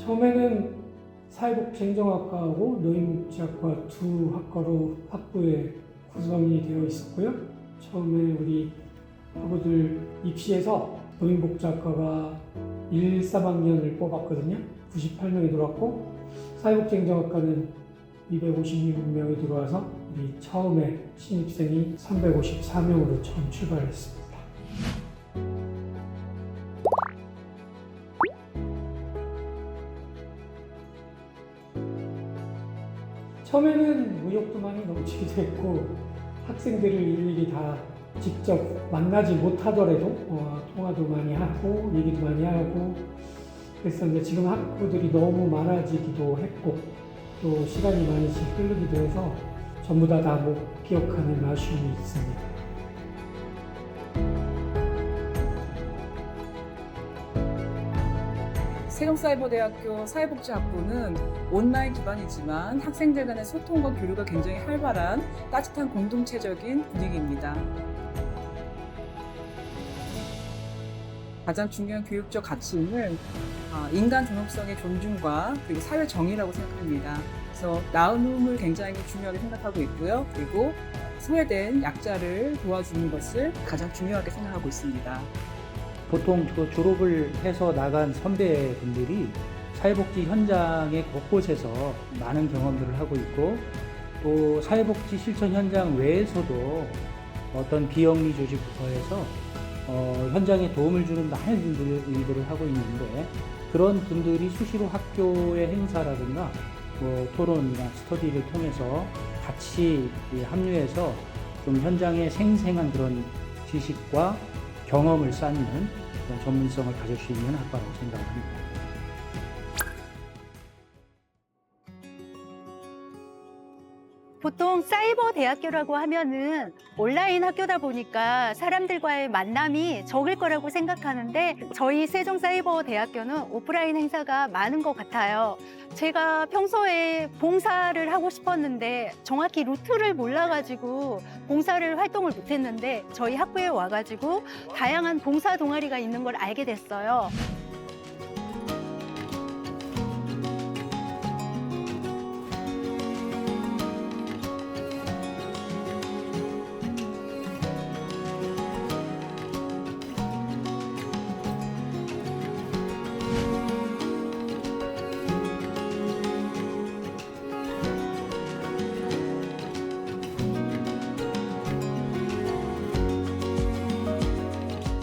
처음에는 사회복지행정학과하고 노인복지학과 두 학과로 학부에 구성이 되어 있었고요. 처음에 우리 학우들 입시해서 노인복지학과가 1, 4학년을 뽑았거든요. 98명이 들어왔고 사회복지행정학과는 256명이 들어와서 우리 처음에 신입생이 354명으로 처음 출발했습니다. 처음에는 의욕도 많이 넘치기도 했고 학생들을 일일이 다 직접 만나지 못하더라도 어, 통화도 많이 하고 얘기도 많이 하고 그랬었는데 지금 학부들이 너무 많아지기도 했고 또 시간이 많이 흐르기도 해서 전부 다 다 못 기억하는 아쉬움이 있습니다. 세종사이버대학교 사회복지학부는 온라인 기반이지만 학생들 간의 소통과 교류가 굉장히 활발한 따뜻한 공동체적인 분위기입니다. 가장 중요한 교육적 가치는 아, 인간 존엄성의 존중과 그리고 사회 정의라고 생각합니다. 그래서 나눔을 굉장히 중요하게 생각하고 있고요. 그리고 소외된 약자를 도와주는 것을 가장 중요하게 생각하고 있습니다. 보통 그 졸업을 해서 나간 선배분들이 사회복지 현장의 곳곳에서 많은 경험들을 하고 있고 또 사회복지 실천 현장 외에서도 어떤 비영리 조직부서에서 어, 현장에 도움을 주는 많은 일들을 하고 있는데 그런 분들이 수시로 학교의 행사라든가 뭐 토론이나 스터디를 통해서 같이 이 합류해서 좀 현장에 생생한 그런 지식과 경험을 쌓는 전문성을 가질 수 있는 학과라고 생각합니다. 보통 사이버 대학교라고 하면은 온라인 학교다 보니까 사람들과의 만남이 적을 거라고 생각하는데 저희 세종 사이버 대학교는 오프라인 행사가 많은 것 같아요. 제가 평소에 봉사를 하고 싶었는데 정확히 루트를 몰라가지고 봉사를 활동을 못했는데 저희 학부에 와가지고 다양한 봉사 동아리가 있는 걸 알게 됐어요.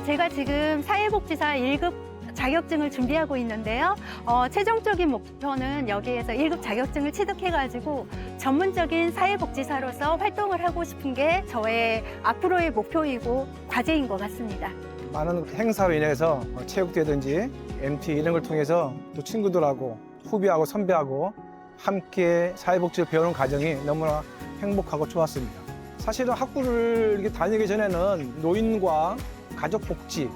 제가 지금 사회복지사 1급 자격증을 준비하고 있는데요. 어, 최종적인 목표는 여기에서 1급 자격증을 취득해가지고 전문적인 사회복지사로서 활동을 하고 싶은 게 저의 앞으로의 목표이고 과제인 것 같습니다. 많은 행사로 인해서 뭐 체육대든지 MT 이런 걸 통해서 또 친구들하고 후배하고 선배하고 함께 사회복지를 배우는 과정이 너무나 행복하고 좋았습니다. 사실은 학부를 이렇게 다니기 전에는 노인과 가족 복지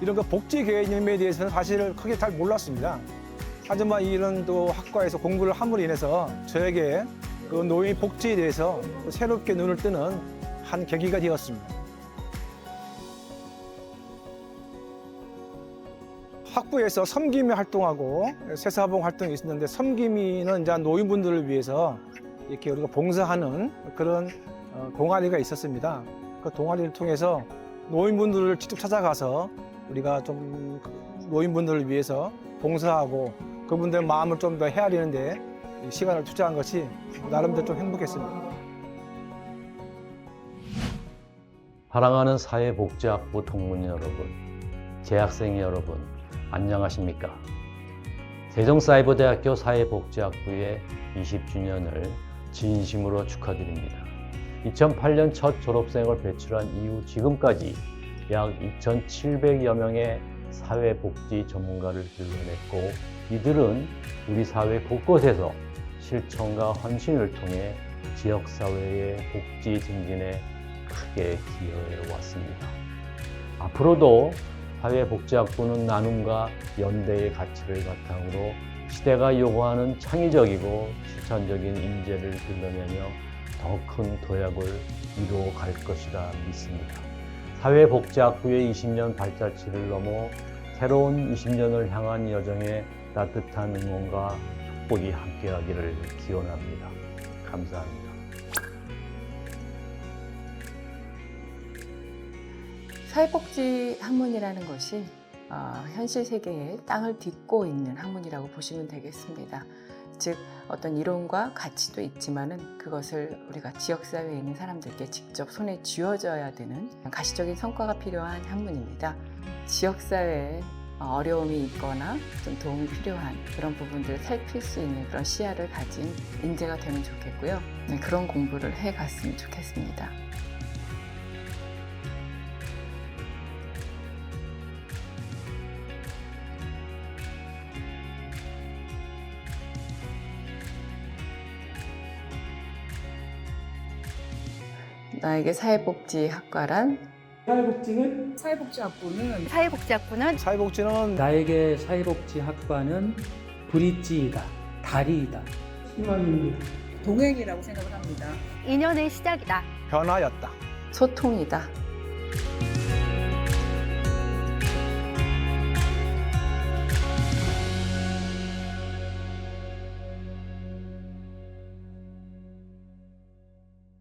이런 거 복지 개념에 대해서는 사실 크게 잘 몰랐습니다. 하지만 이런 또 학과에서 공부를 함으로 인해서 저에게 그 노인 복지에 대해서 또 새롭게 눈을 뜨는 한 계기가 되었습니다. 학부에서 섬김이 활동하고 세사봉 활동이 있었는데 섬김이는 이제 노인분들을 위해서 이렇게 우리가 봉사하는 그런 어, 동아리가 있었습니다. 그 동아리를 통해서 노인분들을 직접 찾아가서 우리가 좀 노인분들을 위해서 봉사하고 그분들 마음을 좀 더 헤아리는데 이 시간을 투자한 것이 나름대로 좀 행복했습니다. 사랑하는 사회복지학부 동문 여러분, 재학생 여러분, 안녕하십니까? 세종사이버대학교 사회복지학부의 20주년을 진심으로 축하드립니다. 2008년 첫 졸업생을 배출한 이후 지금까지 약 2,700여 명의 사회복지 전문가를 길러냈고 이들은 우리 사회 곳곳에서 실천과 헌신을 통해 지역사회의 복지 증진에 크게 기여해 왔습니다. 앞으로도 사회복지학부는 나눔과 연대의 가치를 바탕으로 시대가 요구하는 창의적이고 실천적인 인재를 길러내며 더 큰 도약을 이루어 갈 것이라 믿습니다. 사회복지학부의 20년 발자취를 넘어 새로운 20년을 향한 여정에 따뜻한 응원과 축복이 함께하기를 기원합니다. 감사합니다. 사회복지 학문이라는 것이 어, 현실 세계에 땅을 딛고 있는 학문이라고 보시면 되겠습니다. 즉 어떤 이론과 가치도 있지만은 그것을 우리가 지역 사회에 있는 사람들께 직접 손에 쥐어져야 되는 가시적인 성과가 필요한 학문입니다. 지역 사회에 어려움이 있거나 좀 도움이 필요한 그런 부분들을 살필 수 있는 그런 시야를 가진 인재가 되면 좋겠고요. 네, 그런 공부를 해 갔으면 좋겠습니다. 나에게 사회복지학과란 사회복지는 사회복지학부는 사회복지학부는 사회복지는 나에게 사회복지 학과는 브릿지이다, 다리이다. 희망입니다. 동행이라고 생각을 합니다. 인연의 시작이다. 변화였다. 소통이다.